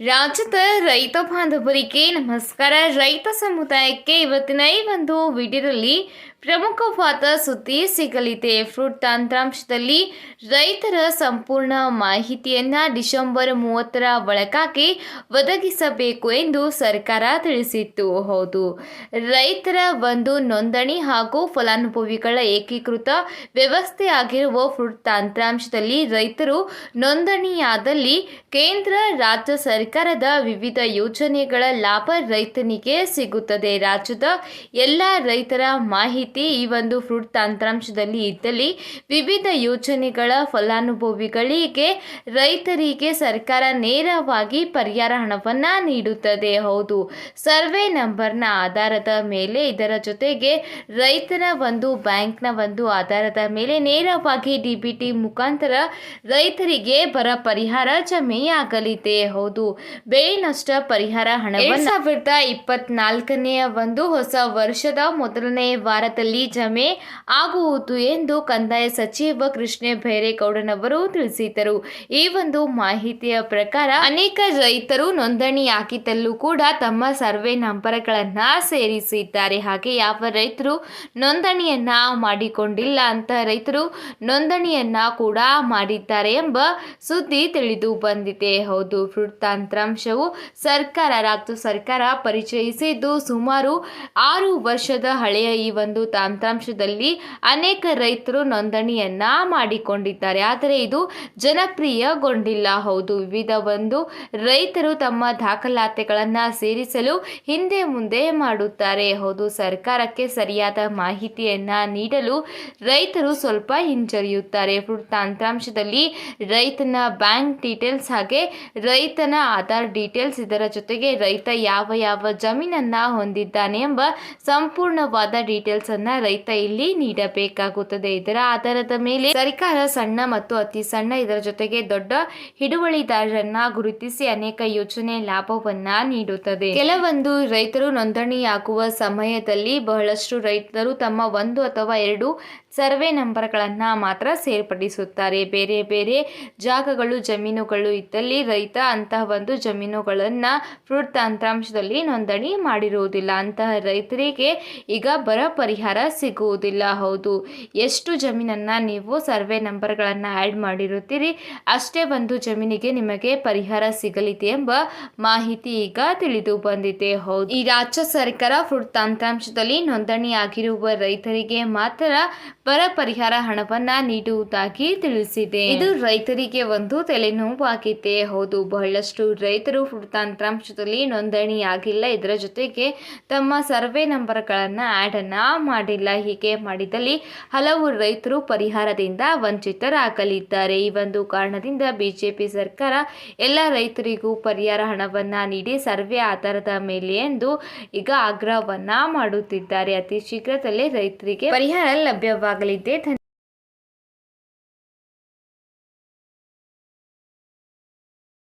ರಾಜ್ಯದ ರೈತ ಬಾಂಧವರಿಗೆ ನಮಸ್ಕಾರ. ರೈತ ಸಮುದಾಯಕ್ಕೆ ಇವತ್ತಿನ ಈ ಒಂದು ವಿಡಿಯೋದಲ್ಲಿ ಪ್ರಮುಖವಾದ ಸುದ್ದಿ ಸಿಗಲಿದೆ. ಫ್ರೂಟ್ ತಂತ್ರಾಂಶದಲ್ಲಿ ರೈತರ ಸಂಪೂರ್ಣ ಮಾಹಿತಿಯನ್ನು ಡಿಸೆಂಬರ್ ಮೂವತ್ತರ ಒಳಗಾಗಿ ಒದಗಿಸಬೇಕು ಎಂದು ಸರ್ಕಾರ ತಿಳಿಸಿತ್ತು. ಹೌದು, ರೈತರ ಒಂದು ನೋಂದಣಿ ಹಾಗೂ ಫಲಾನುಭವಿಗಳ ಏಕೀಕೃತ ವ್ಯವಸ್ಥೆ ಆಗಿರುವ ಫ್ರೂಟ್ ತಂತ್ರಾಂಶದಲ್ಲಿ ರೈತರು ನೋಂದಣಿಯಾದಲ್ಲಿ ಕೇಂದ್ರ, ರಾಜ್ಯ ಸರ್ಕಾರದ ವಿವಿಧ ಯೋಜನೆಗಳ ಲಾಭ ರೈತನಿಗೆ ಸಿಗುತ್ತದೆ. ರಾಜ್ಯದ ಎಲ್ಲ ರೈತರ ಮಾಹಿತಿ ಈ ಒಂದು ಫ್ರೂಟ್ ತಂತ್ರಾಂಶದಲ್ಲಿ ಇದ್ದಲ್ಲಿ ವಿವಿಧ ಯೋಜನೆಗಳ ಫಲಾನುಭವಿಗಳಿಗೆ ರೈತರಿಗೆ ಸರ್ಕಾರ ನೇರವಾಗಿ ಪರಿಹಾರ ಹಣವನ್ನು ನೀಡುತ್ತದೆ. ಹೌದು, ಸರ್ವೆ ನಂಬರ್ನ ಆಧಾರದ ಮೇಲೆ ಇದರ ಜೊತೆಗೆ ರೈತರ ಒಂದು ಬ್ಯಾಂಕ್ನ ಒಂದು ಆಧಾರದ ಮೇಲೆ ನೇರವಾಗಿ ಡಿ ಬಿ ಟಿ ಮುಖಾಂತರ ರೈತರಿಗೆ ಬರ ಪರಿಹಾರ ಜಮೆಯಾಗಲಿದೆ. ಹೌದು ಬೆಳೆ ನಷ್ಟ ಪರಿಹಾರ ಹಣವನ್ನು ಸಾವಿರದ ಇಪ್ಪತ್ನಾಲ್ಕನೆಯ ಒಂದು ಹೊಸ ವರ್ಷದ ಮೊದಲನೇ ವಾರದಲ್ಲಿ ಜಮೆ ಆಗುವುದು ಎಂದು ಕಂದಾಯ ಸಚಿವ ಕೃಷ್ಣ ಭೈರೇಗೌಡನವರು ತಿಳಿಸಿದರು. ಈ ಒಂದು ಮಾಹಿತಿಯ ಪ್ರಕಾರ ಅನೇಕ ರೈತರು ನೋಂದಣಿಯಾಗಿದ್ದಲ್ಲೂ ಕೂಡ ತಮ್ಮ ಸರ್ವೆ ನಂಬರ್ಗಳನ್ನ ಸೇರಿಸಿದ್ದಾರೆ. ಹಾಗೆ ಯಾವ ರೈತರು ನೋಂದಣಿಯನ್ನ ಮಾಡಿಕೊಂಡಿಲ್ಲ ಅಂತ ರೈತರು ನೋಂದಣಿಯನ್ನ ಕೂಡ ಮಾಡಿದ್ದಾರೆ ಎಂಬ ಸುದ್ದಿ ತಿಳಿದು ಬಂದಿದೆ. ಹೌದು ಫ್ರೂಟ್ ತಂತ್ರಾಂಶವು ಸರ್ಕಾರ ರಾಜ್ಯ ಸರ್ಕಾರ ಪರಿಚಯಿಸಿದ್ದು ಸುಮಾರು ಆರು ವರ್ಷದ ಹಳೆಯ ಈ ಒಂದು ತಂತ್ರಾಂಶದಲ್ಲಿ ಅನೇಕ ರೈತರು ನೋಂದಣಿಯನ್ನ ಮಾಡಿಕೊಂಡಿದ್ದಾರೆ. ಆದರೆ ಇದು ಜನಪ್ರಿಯಗೊಂಡಿಲ್ಲ. ಹೌದು, ವಿವಿಧ ಒಂದು ರೈತರು ತಮ್ಮ ದಾಖಲಾತಿಗಳನ್ನು ಸೇರಿಸಲು ಹಿಂದೆ ಮುಂದೆ ಮಾಡುತ್ತಾರೆ. ಹೌದು, ಸರ್ಕಾರಕ್ಕೆ ಸರಿಯಾದ ಮಾಹಿತಿಯನ್ನ ನೀಡಲು ರೈತರು ಸ್ವಲ್ಪ ಹಿಂಜರಿಯುತ್ತಾರೆ. ತಂತ್ರಾಂಶದಲ್ಲಿ ರೈತನ ಬ್ಯಾಂಕ್ ಡೀಟೇಲ್ಸ್ ಹಾಗೆ ರೈತನ ಆಧಾರ್ ಡೀಟೇಲ್ಸ್ ಇದರ ಜೊತೆಗೆ ರೈತ ಯಾವ ಯಾವ ಜಮೀನನ್ನ ಹೊಂದಿದ್ದಾನೆ ಎಂಬ ಸಂಪೂರ್ಣವಾದ ಡೀಟೇಲ್ಸ್ ಅನ್ನ ರೈತ ಇಲ್ಲಿ ನೀಡಬೇಕಾಗುತ್ತದೆ. ಇದರ ಆಧಾರದ ಮೇಲೆ ಸರ್ಕಾರ ಸಣ್ಣ ಮತ್ತು ಅತಿ ಸಣ್ಣ ಇದರ ಜೊತೆಗೆ ದೊಡ್ಡ ಹಿಡುವಳಿದಾರರನ್ನ ಗುರುತಿಸಿ ಅನೇಕ ಯೋಜನೆ ಲಾಭವನ್ನ ನೀಡುತ್ತದೆ. ಕೆಲವೊಂದು ರೈತರು ನೋಂದಣಿಯಾಗುವ ಸಮಯದಲ್ಲಿ ಬಹಳಷ್ಟು ರೈತರು ತಮ್ಮ ಒಂದು ಅಥವಾ ಎರಡು ಸರ್ವೆ ನಂಬರ್ಗಳನ್ನು ಮಾತ್ರ ಸೇರ್ಪಡಿಸುತ್ತಾರೆ. ಬೇರೆ ಬೇರೆ ಜಾಗಗಳು, ಜಮೀನುಗಳು ಇದ್ದಲ್ಲಿ ರೈತ ಅಂತಹ ಒಂದು ಜಮೀನುಗಳನ್ನು ಫ್ರೂಟ್ ತಂತ್ರಾಂಶದಲ್ಲಿ ನೋಂದಣಿ ಮಾಡಿರುವುದಿಲ್ಲ. ಅಂತಹ ರೈತರಿಗೆ ಈಗ ಬರ ಪರಿಹಾರ ಸಿಗುವುದಿಲ್ಲ. ಹೌದು, ಎಷ್ಟು ಜಮೀನನ್ನು ನೀವು ಸರ್ವೆ ನಂಬರ್ಗಳನ್ನು ಆ್ಯಡ್ ಮಾಡಿರುತ್ತೀರಿ, ಅಷ್ಟೇ ಒಂದು ಜಮೀನಿಗೆ ನಿಮಗೆ ಪರಿಹಾರ ಸಿಗಲಿದೆ ಎಂಬ ಮಾಹಿತಿ ಈಗ ತಿಳಿದು ಬಂದಿದೆ. ಹೌದು, ಈ ರಾಜ್ಯ ಸರ್ಕಾರ ಫ್ರೂಟ್ ತಂತ್ರಾಂಶದಲ್ಲಿ ನೋಂದಣಿಯಾಗಿರುವ ರೈತರಿಗೆ ಮಾತ್ರ ಬರ ಪರಿಹಾರ ಹಣವನ್ನ ನೀಡುವುದಾಗಿ ತಿಳಿಸಿದೆ. ಇದು ರೈತರಿಗೆ ಒಂದು ತಲೆನೋವಾಗಿದೆ. ಹೌದು, ಬಹಳಷ್ಟು ರೈತರು ಫ್ರೂಟ್ ತಂತ್ರಾಂಶದಲ್ಲಿ ನೋಂದಣಿಯಾಗಿಲ್ಲ. ಇದರ ಜೊತೆಗೆ ತಮ್ಮ ಸರ್ವೆ ನಂಬರ್ಗಳನ್ನು ಆ್ಯಡನ್ನು ಮಾಡಿಲ್ಲ. ಹೀಗೆ ಮಾಡಿದಲ್ಲಿ ಹಲವು ರೈತರು ಪರಿಹಾರದಿಂದ ವಂಚಿತರಾಗಲಿದ್ದಾರೆ. ಈ ಒಂದು ಕಾರಣದಿಂದ ಬಿಜೆಪಿ ಸರ್ಕಾರ ಎಲ್ಲ ರೈತರಿಗೂ ಪರಿಹಾರ ಹಣವನ್ನು ನೀಡಿ ಸರ್ವೆ ಆಧಾರದ ಮೇಲೆ ಎಂದು ಈಗ ಆಗ್ರಹವನ್ನ ಮಾಡುತ್ತಿದ್ದಾರೆ. ಅತಿ ಶೀಘ್ರದಲ್ಲೇ ರೈತರಿಗೆ ಪರಿಹಾರ ಲಭ್ಯವಾಗಲಿದೆ.